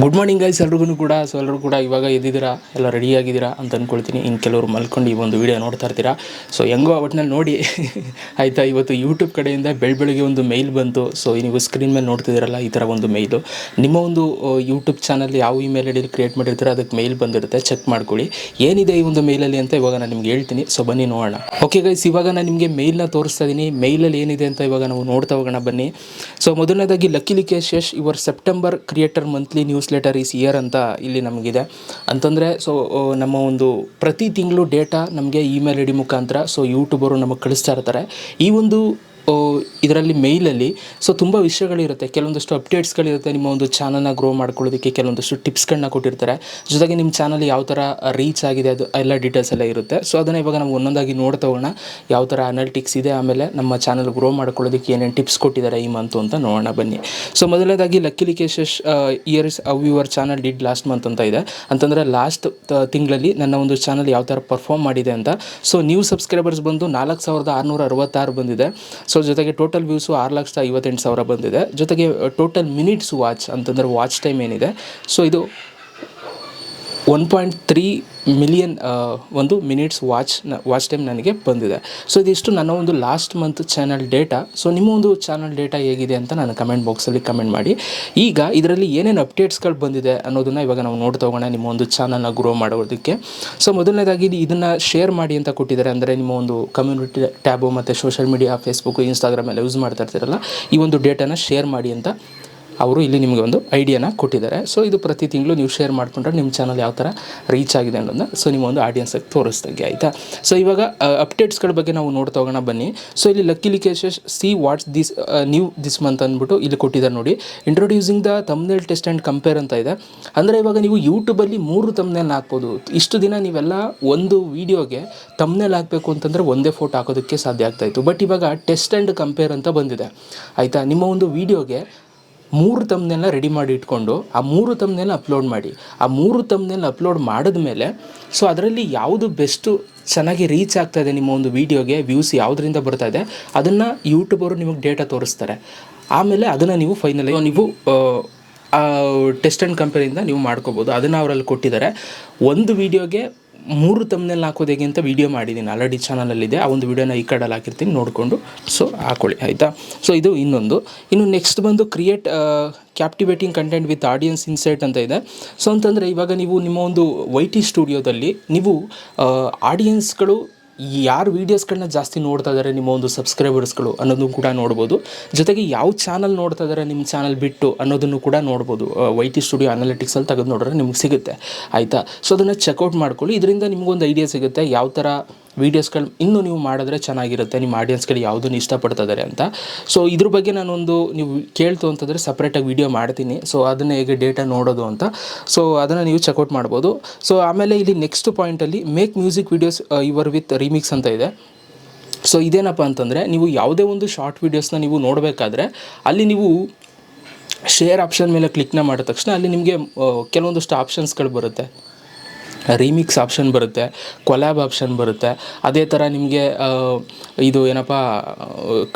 Good morning guys ಎಲ್ರಿಗೂ ಕೂಡ so ಎಲ್ಲರೂ ಕೂಡ ಇವಾಗ ಎದ್ದಿದ್ದೀರಾ? ಎಲ್ಲ ರೆಡಿ ಆಗಿದ್ದೀರಾ ಅಂತ ಅಂದ್ಕೊಳ್ತೀನಿ ಇನ್ನು ಕೆಲವರು ಮಲ್ಕೊಂಡು ಈ ಒಂದು ವಿಡಿಯೋ ನೋಡ್ತಾ ಇರ್ತೀರಾ? ಸೊ ಹೆಂಗೋ ಒಟ್ಟಿನಲ್ಲಿ ನೋಡಿ. ಆಯಿತಾ, ಇವತ್ತು ಯೂಟ್ಯೂಬ್ ಕಡೆಯಿಂದ ಬೆಳ ಬೆಳಗ್ಗೆ ಒಂದು ಮೇಲ್ ಬಂತು. ಸೊ ನೀವು ಸ್ಕ್ರೀನ್ ಮೇಲೆ ನೋಡ್ತಿದ್ದೀರಲ್ಲ, ಈ ಥರ ಒಂದು ಮೇಲು ನಿಮ್ಮ ಒಂದು ಯೂಟ್ಯೂಬ್ ಚಾನಲ್ ಯಾವ ಇಮೇಲ್ ಐ ಡಿಲಿ ಕ್ರಿಯೇಟ್ ಮಾಡಿರ್ತೀರೋ, ಅದಕ್ಕೆ ಮೇಲ್ ಬಂದಿರುತ್ತೆ. ಚೆಕ್ ಮಾಡ್ಕೊಳ್ಳಿ. ಏನಿದೆ ಈ ಒಂದು ಮೇಲಲ್ಲಿ ಅಂತ ಇವಾಗ ನಾನು ನಿಮ್ಗೆ ಹೇಳ್ತೀನಿ. ಸೊ ಬನ್ನಿ ನೋಡೋಣ. ಓಕೆ ಗೈಸ್ ಇವಾಗ ನಾನು ನಿಮಗೆ ಮೇಲ್ನ ತೋರಿಸ್ತಾ ಇದ್ದೀನಿ ಮೇಲಲ್ಲಿ ಏನಿದೆ ಅಂತ ಇವಾಗ ನಾವು ನೋಡ್ತಾ ಹೋಗೋಣ, ಬನ್ನಿ. ಸೊ ಮೊದಲನೇದಾಗಿ Lucky Likesh your September creator monthly newsletter is here ಅಂತ ಇಲ್ಲಿ ನಮಗಿದೆ. ಅಂತಂದರೆ ಸೊ ನಮ್ಮ ಒಂದು ಪ್ರತಿ ತಿಂಗಳು ಡೇಟಾ ನಮಗೆ ಇಮೇಲ್ ಐ ಡಿ ಮುಖಾಂತರ ಸೊ ಯೂಟ್ಯೂಬರು ನಮಗೆ ಕಳಿಸ್ತಾ ಇರ್ತಾರೆ. ಈ ಒಂದು ಇದರಲ್ಲಿ ಮೇಯ್ಲಲ್ಲಿ ಸೊ ತುಂಬ ವಿಷಯಗಳಿರುತ್ತೆ. ಕೆಲವೊಂದಷ್ಟು ಅಪ್ಡೇಟ್ಸ್ಗಳಿರುತ್ತೆ ನಿಮ್ಮ ಒಂದು ಚಾನಲ್ನ ಗ್ರೋ ಮಾಡ್ಕೊಳ್ಳೋದಕ್ಕೆ, ಕೆಲವೊಂದಷ್ಟು ಟಿಪ್ಸ್ಗಳನ್ನ ಕೊಟ್ಟಿರ್ತಾರೆ. ಜೊತೆಗೆ ನಿಮ್ಮ ಚಾನಲ್ ಯಾವ ಥರ ರೀಚ್ ಆಗಿದೆ, ಅದು ಎಲ್ಲ ಡೀಟೇಲ್ಸ್ ಎಲ್ಲ ಇರುತ್ತೆ. ಸೊ ಅದನ್ನು ಇವಾಗ ನಾವು ಒಂದೊಂದಾಗಿ ನೋಡ್ತಾ ಹೋಗೋಣ. ಯಾವ ಥರ ಅನಾಲಿಟಿಕ್ಸ್ ಇದೆ, ಆಮೇಲೆ ನಮ್ಮ ಚಾನಲ್ ಗ್ರೋ ಮಾಡ್ಕೊಳ್ಳೋದಕ್ಕೆ ಏನೇನು ಟಿಪ್ಸ್ ಕೊಟ್ಟಿದ್ದಾರೆ ಈ ಮಂತು ಅಂತ ನೋಡೋಣ ಬನ್ನಿ. ಸೊ ಮೊದಲನೇದಾಗಿ Lucky Likesh's here's how your channel did last month ಅಂತ ಇದೆ. ಅಂತಂದರೆ ಲಾಸ್ಟ್ ತಿಂಗಳಲ್ಲಿ ನನ್ನ ಒಂದು ಚಾನಲ್ ಯಾವ ಥರ ಪರ್ಫಾರ್ಮ್ ಮಾಡಿದೆ ಅಂತ. ಸೊ ನ್ಯೂ ಸಬ್ಸ್ಕ್ರೈಬರ್ಸ್ ಬಂದು ನಾಲ್ಕು ಸಾವಿರದ ಆರುನೂರ ಅರವತ್ತಾರು ಬಂದಿದೆ. ಸೊ ಜೊತೆಗೆ ಟೋಟಲ್ ವ್ಯೂಸು ಆರು ಲಕ್ಷದ ಐವತ್ತೆಂಟು ಸಾವಿರ ಬಂದಿದೆ. ಜೊತೆಗೆ ಟೋಟಲ್ ಮಿನಿಟ್ಸ್ ವಾಚ್ ಅಂತಂದರೆ ವಾಚ್ ಟೈಮ್ ಏನಿದೆ. ಸೊ ಇದು ಒನ್ ಪಾಯಿಂಟ್ ತ್ರೀ ಮಿಲಿಯನ್ ಒಂದು ಮಿನಿಟ್ಸ್ ವಾಚ್ ವಾಚ್ ಟೈಮ್ ನನಗೆ ಬಂದಿದೆ. ಸೊ ಇದಿಷ್ಟು ನನ್ನ ಒಂದು last month channel data so ನಿಮ್ಮ ಒಂದು ಚಾನಲ್ ಡೇಟಾ ಹೇಗಿದೆ ಅಂತ ನಾನು ಕಮೆಂಟ್ ಬಾಕ್ಸಲ್ಲಿ ಕಮೆಂಟ್ ಮಾಡಿ. ಈಗ ಇದರಲ್ಲಿ ಏನೇನು ಅಪ್ಡೇಟ್ಸ್ಗಳು ಬಂದಿದೆ ಅನ್ನೋದನ್ನು ಇವಾಗ ನಾವು ನೋಡ್ತಾ ಹೋಗೋಣ ನಿಮ್ಮ ಒಂದು ಚಾನಲ್ನ ಗ್ರೋ ಮಾಡೋದಕ್ಕೆ. ಸೊ ಮೊದಲನೇದಾಗಿ ಇದನ್ನು ಶೇರ್ ಮಾಡಿ ಅಂತ ಕೊಟ್ಟಿದ್ದಾರೆ. ಅಂದರೆ ನಿಮ್ಮ ಒಂದು ಕಮ್ಯುನಿಟಿ ಟ್ಯಾಬು ಮತ್ತು ಸೋಷಿಯಲ್ ಮೀಡಿಯಾ ಫೇಸ್ಬುಕ್ ಇನ್ಸ್ಟಾಗ್ರಾಮ್ ಎಲ್ಲ ಯೂಸ್ ಮಾಡ್ತಾ ಇರ್ತೀರಲ್ಲ, ಈ ಒಂದು ಡೇಟಾನ ಶೇರ್ ಮಾಡಿ ಅಂತ ಅವರು ಇಲ್ಲಿ ನಿಮಗೆ ಒಂದು ಐಡಿಯಾನ ಕೊಟ್ಟಿದ್ದಾರೆ. ಸೊ ಇದು ಪ್ರತಿ ತಿಂಗಳು ನೀವು ಶೇರ್ ಮಾಡಿಕೊಂಡ್ರೆ ನಿಮ್ಮ ಚಾನಲ್ ಯಾವ ಥರ ರೀಚ್ ಆಗಿದೆ ಅನ್ನೋದನ್ನ ಸೊ ನಿಮ್ಮ ಒಂದು ಆಡಿಯನ್ಸಿಗೆ ತೋರಿಸ್ದಂಗೆ ಆಯಿತಾ? ಸೊ ಇವಾಗ ಅಪ್ಡೇಟ್ಸ್ಗಳ ಬಗ್ಗೆ ನಾವು ನೋಡ್ತಾ ಹೋಗೋಣ ಬನ್ನಿ. ಸೊ ಇಲ್ಲಿ Lucky Likesh's see what's this new this month ಅಂದ್ಬಿಟ್ಟು ಇಲ್ಲಿ ಕೊಟ್ಟಿದ್ದಾರೆ ನೋಡಿ. Introducing the thumbnail test and compare ಅಂತ ಇದೆ. ಅಂದರೆ ಇವಾಗ ನೀವು ಯೂಟ್ಯೂಬಲ್ಲಿ ಮೂರು ತಮ್ನೇಲ್ ಹಾಕ್ಬೋದು. ಇಷ್ಟು ದಿನ ನೀವೆಲ್ಲ ಒಂದು ವೀಡಿಯೋಗೆ ತಮ್ನೇಲ್ ಹಾಕಬೇಕು ಅಂತಂದರೆ ಒಂದೇ ಫೋಟೋ ಹಾಕೋದಕ್ಕೆ ಸಾಧ್ಯ ಆಗ್ತಾಯಿತ್ತು ಬಟ್ ಇವಾಗ ಟೆಸ್ಟ್ ಆ್ಯಂಡ್ ಕಂಪೇರ್ ಅಂತ ಬಂದಿದೆ. ಆಯಿತಾ? ನಿಮ್ಮ ಒಂದು ವೀಡಿಯೋಗೆ ಮೂರು ತಮ್ಮನೆಲ್ಲ ರೆಡಿ ಮಾಡಿ ಇಟ್ಕೊಂಡು, ಆ ಮೂರು ತಮ್ನೆಲ್ಲ ಅಪ್ಲೋಡ್ ಮಾಡಿ. ಆ ಮೂರು ತಮ್ನೆಲ್ಲ ಅಪ್ಲೋಡ್ ಮಾಡಿದ್ಮೇಲೆ ಸೊ ಅದರಲ್ಲಿ ಯಾವುದು ಬೆಸ್ಟು ಚೆನ್ನಾಗಿ ರೀಚ್ ಆಗ್ತಾ ಇದೆ ನಿಮ್ಮ ಒಂದು ವೀಡಿಯೋಗೆ ವ್ಯೂಸ್ ಯಾವುದರಿಂದ ಬರ್ತಾ ಇದೆ, ಅದನ್ನು ಯೂಟ್ಯೂಬರು ನಿಮಗೆ ಡೇಟಾ ತೋರಿಸ್ತಾರೆ. ಆಮೇಲೆ ಅದನ್ನು ನೀವು ಫೈನಲಿ ನೀವು ಟೆಸ್ಟ್ ಆ್ಯಂಡ್ ಕಂಪೇರಿಂದ ನೀವು ಮಾಡ್ಕೋಬೋದು. ಅದನ್ನು ಅವರಲ್ಲಿ ಕೊಟ್ಟಿದ್ದಾರೆ. ಒಂದು ವೀಡಿಯೋಗೆ ಮೂರು ತಮ್ಮನೆಲ್ಲ ಹಾಕೋದು ಹೇಗೆ ಅಂತ ವೀಡಿಯೋ ಮಾಡಿದ್ದೀನಿ ಆಲ್ರೆಡಿ ಚಾನಲಲ್ಲಿದೆ ಆ ಒಂದು ವೀಡಿಯೋನ ಈ ಕಡೆ ಹಾಕಿರ್ತೀನಿ, ನೋಡಿಕೊಂಡು. ಸೊ ಹಾಕೊಳ್ಳಿ, ಆಯಿತಾ? ಸೊ ಇದು ಇನ್ನೊಂದು. ಇನ್ನು ನೆಕ್ಸ್ಟ್ ಬಂದು create captivating content with audience insight ಅಂತ ಇದೆ. ಸೊ ಅಂತಂದರೆ ಇವಾಗ ನೀವು ನಿಮ್ಮ ಒಂದು ವೈ ಟಿ ಸ್ಟುಡಿಯೋದಲ್ಲಿ ನೀವು ಆಡಿಯನ್ಸ್ಗಳು ಯಾರು ವೀಡಿಯೋಸ್ಗಳನ್ನ ಜಾಸ್ತಿ ನೋಡ್ತಾ ಇದ್ದಾರೆ ನಿಮ್ಮ ಒಂದು ಸಬ್ಸ್ಕ್ರೈಬರ್ಸ್ಗಳು ಅನ್ನೋದನ್ನು ಕೂಡ ನೋಡ್ಬೋದು. ಜೊತೆಗೆ ಯಾವ ಚಾನಲ್ ನೋಡ್ತಾ ಇದ್ದಾರೆ ನಿಮ್ಮ ಚಾನಲ್ ಬಿಟ್ಟು ಅನ್ನೋದನ್ನು ಕೂಡ ನೋಡ್ಬೋದು. ವೈ ಟಿ ಸ್ಟುಡಿಯೋ ಅನಾಲಿಟಿಕ್ಸಲ್ಲಿ ತೆಗೆದು ನೋಡಿದ್ರೆ ನಿಮ್ಗೆ ಸಿಗುತ್ತೆ. ಆಯಿತಾ? ಸೊ ಅದನ್ನು ಚೆಕ್ಔಟ್ ಮಾಡ್ಕೊಳ್ಳಿ. ಇದರಿಂದ ನಿಮಗೊಂದು ಐಡಿಯಾ ಸಿಗುತ್ತೆ. ಯಾವ ಥರ ವೀಡಿಯೋಸ್ಗಳು ಇನ್ನೂ ನೀವು ಮಾಡಿದ್ರೆ ಚೆನ್ನಾಗಿರುತ್ತೆ. ನಿಮ್ಮ ಆಡಿಯನ್ಸ್ಗಳು ಯಾವುದನ್ನು ಇಷ್ಟಪಡ್ತಿದ್ದಾರೆ ಅಂತ. ಸೊ ಇದ್ರ ಬಗ್ಗೆ ನಾನೊಂದು ನೀವು ಕೇಳ್ತು ಅಂತಂದರೆ ಸಪ್ರೇಟಾಗಿ ವೀಡಿಯೋ ಮಾಡ್ತೀನಿ. ಸೊ ಅದನ್ನು ಹೇಗೆ ಡೇಟಾ ನೋಡೋದು ಅಂತ. ಸೊ ಅದನ್ನು ನೀವು ಚೆಕ್ಔಟ್ ಮಾಡ್ಬೋದು. ಸೊ ಆಮೇಲೆ ಇಲ್ಲಿ next ಪಾಯಿಂಟಲ್ಲಿ make music videos ever with remix ಅಂತ ಇದೆ. ಸೊ ಇದೇನಪ್ಪ ಅಂತಂದರೆ ನೀವು ಯಾವುದೇ ಒಂದು ಶಾರ್ಟ್ ವೀಡಿಯೋಸ್ನ ನೀವು ನೋಡಬೇಕಾದ್ರೆ ಅಲ್ಲಿ ನೀವು ಶೇರ್ ಆಪ್ಷನ್ ಮೇಲೆ ಕ್ಲಿಕ್ನ ಮಾಡಿದ ತಕ್ಷಣ ಅಲ್ಲಿ ನಿಮಗೆ ಕೆಲವೊಂದಷ್ಟು ಆಪ್ಷನ್ಸ್ಗಳು ಬರುತ್ತೆ. ರೀಮಿಕ್ಸ್ ಆಪ್ಷನ್ ಬರುತ್ತೆ ಕೊಲ್ಯಾಬ್ ಆಪ್ಷನ್ ಬರುತ್ತೆ. ಅದೇ ಥರ ನಿಮಗೆ ಇದು ಏನಪ್ಪ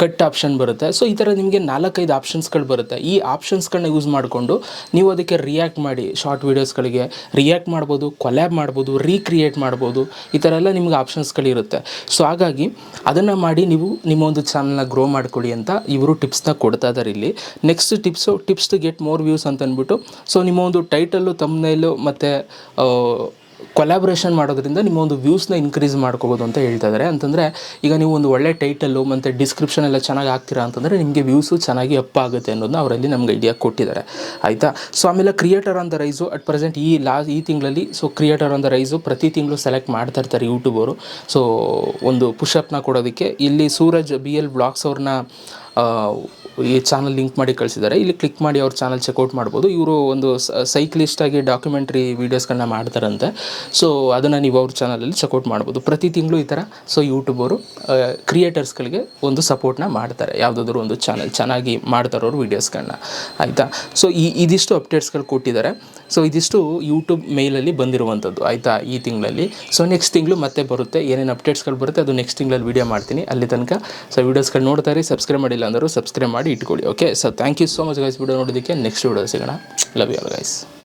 ಕಟ್ ಆಪ್ಷನ್ ಬರುತ್ತೆ. ಸೊ ಈ ಥರ ನಿಮಗೆ ನಾಲ್ಕೈದು ಆಪ್ಷನ್ಸ್ಗಳು ಬರುತ್ತೆ. ಈ ಆಪ್ಷನ್ಸ್ಗಳನ್ನ ಯೂಸ್ ಮಾಡಿಕೊಂಡು ನೀವು ಅದಕ್ಕೆ ರಿಯಾಕ್ಟ್ ಮಾಡಿ ಶಾರ್ಟ್ ವೀಡಿಯೋಸ್ಗಳಿಗೆ ರಿಯಾಕ್ಟ್ ಮಾಡ್ಬೋದು ಕೊಲ್ಯಾಬ್ ಮಾಡ್ಬೋದು ರೀಕ್ರಿಯೇಟ್ ಮಾಡ್ಬೋದು, ಈ ಥರ ಎಲ್ಲ ನಿಮ್ಗೆ ಆಪ್ಷನ್ಸ್ಗಳಿರುತ್ತೆ ಸೊ ಹಾಗಾಗಿ ಅದನ್ನು ಮಾಡಿ ನೀವು ನಿಮ್ಮ ಒಂದು ಚಾನಲ್ನ ಗ್ರೋ ಮಾಡ್ಕೊಳ್ಳಿ ಅಂತ ಇವರು ಟಿಪ್ಸ್ನ ಕೊಡ್ತಾ ಇದ್ದಾರೆ ಇಲ್ಲಿ. Next tips tips to get more views ಅಂತ ಅಂದ್ಬಿಟ್ಟು ಸೊ ನಿಮ್ಮ ಒಂದು ಟೈಟಲ್ಲು ತಮ್ಮನೇಲು ಮತ್ತು ಕೊಲ್ಯಾಬ್ರೇಷನ್ ಮಾಡೋದ್ರಿಂದ ನಿಮ್ಮ ಒಂದು ವ್ಯೂಸ್ನ ಇನ್ಕ್ರೀಸ್ ಮಾಡ್ಕೋಬೋದು ಅಂತ ಹೇಳ್ತಾ ಇದ್ದಾರೆ ಅಂತಂದರೆ ಈಗ ನೀವು ಒಂದು ಒಳ್ಳೆ ಟೈಟಲ್ಲು ಮತ್ತು ಡಿಸ್ಕ್ರಿಪ್ಷನ್ ಎಲ್ಲ ಚೆನ್ನಾಗಿ ಹಾಕ್ತೀರಾ ಅಂತಂದರೆ ನಿಮಗೆ ವ್ಯೂಸು ಚೆನ್ನಾಗಿ ಅಪ್ ಆಗುತ್ತೆ ಅನ್ನೋದನ್ನ ಅವರಲ್ಲಿ ನಮ್ಗೆ ಐಡಿಯಾ ಕೊಟ್ಟಿದ್ದಾರೆ. ಆಯಿತಾ? ಸೊ ಆಮೇಲೆ creator on the rise at present ಈ ಲಾ ಈ ತಿಂಗಳಲ್ಲಿ so creator on the rise ಪ್ರತಿ ತಿಂಗಳು ಸೆಲೆಕ್ಟ್ ಮಾಡ್ತಾ ಇರ್ತಾರೆ ಯೂಟ್ಯೂಬರು ಸೊ ಒಂದು ಪುಷಪ್ನ ಕೊಡೋದಕ್ಕೆ. ಇಲ್ಲಿ ಸೂರಜ್ ಬಿ ಎಲ್ ಬ್ಲಾಗ್ಸ್ ಅವ್ರನ್ನ ಈ ಚಾನಲ್ ಲಿಂಕ್ ಮಾಡಿ ಕಳಿಸಿದ್ದಾರೆ. ಇಲ್ಲಿ ಕ್ಲಿಕ್ ಮಾಡಿ ಅವ್ರ ಚಾನಲ್ ಚೆಕ್ಔಟ್ ಮಾಡ್ಬೋದು. ಇವರು ಒಂದು ಸೈಕ್ಲಿಸ್ಟಾಗಿ ಡಾಕ್ಯುಮೆಂಟ್ರಿ ವೀಡಿಯೋಸ್ಗಳನ್ನ ಮಾಡ್ತಾರಂತೆ. ಸೊ ಅದನ್ನು ನೀವು ಅವ್ರ ಚಾನಲಲ್ಲಿ ಚೆಕ್ಔಟ್ ಮಾಡ್ಬೋದು. ಪ್ರತಿ ತಿಂಗಳು ಈ ಥರ ಸೊ ಯೂಟ್ಯೂಬರು ಕ್ರಿಯೇಟರ್ಸ್ಗಳಿಗೆ ಒಂದು ಸಪೋರ್ಟ್ನ ಮಾಡ್ತಾರೆ. ಯಾವುದಾದ್ರೂ ಒಂದು ಚಾನಲ್ ಚೆನ್ನಾಗಿ ಮಾಡ್ತಾರವ್ರು ವೀಡಿಯೋಸ್ಗಳನ್ನ ಆಯಿತಾ? ಸೊ ಈ, ಇದಿಷ್ಟು ಅಪ್ಡೇಟ್ಸ್ಗಳು ಕೊಟ್ಟಿದ್ದಾರೆ. ಸೊ ಇದಿಷ್ಟು ಯೂಟ್ಯೂಬ್ ಮೇಲಲ್ಲಿ ಬಂದಿರುವಂಥದ್ದು. ಆಯಿತಾ? ಈ ತಿಂಗಳಲ್ಲಿ. ಸೊ ನೆಕ್ಸ್ಟ್ ತಿಂಗಳು ಮತ್ತೆ ಬರುತ್ತೆ. ಏನೇನು ಅಪ್ಡೇಟ್ಸ್ಗಳು ಬರುತ್ತೆ, ಅದು ನೆಕ್ಸ್ಟ್ ತಿಂಗಳಲ್ಲಿ ವೀಡಿಯೋ ಮಾಡ್ತೀನಿ. ಅಲ್ಲಿ ತನಕ. ಸೊ ವೀಡಿಯೋಸ್ಗಳು ನೋಡ್ತಾರೆ ಸಬ್ಸ್ಕ್ರೈಬ್ ಮಾಡಿಲ್ಲ ಅಂದರು ಸಬ್ಸ್ಕ್ರೈಬ್ ಮಾಡಿ ಇಟ್ಕೊಳ್ಳಿ okay so thank you so much guys video ನೋಡೋದಕ್ಕೆ ನೆಕ್ಸ್ಟ್ ವಿಡಿಯೋ ಸಿಗೋಣ. Love you guys